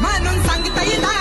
म्हणून सांगता येणार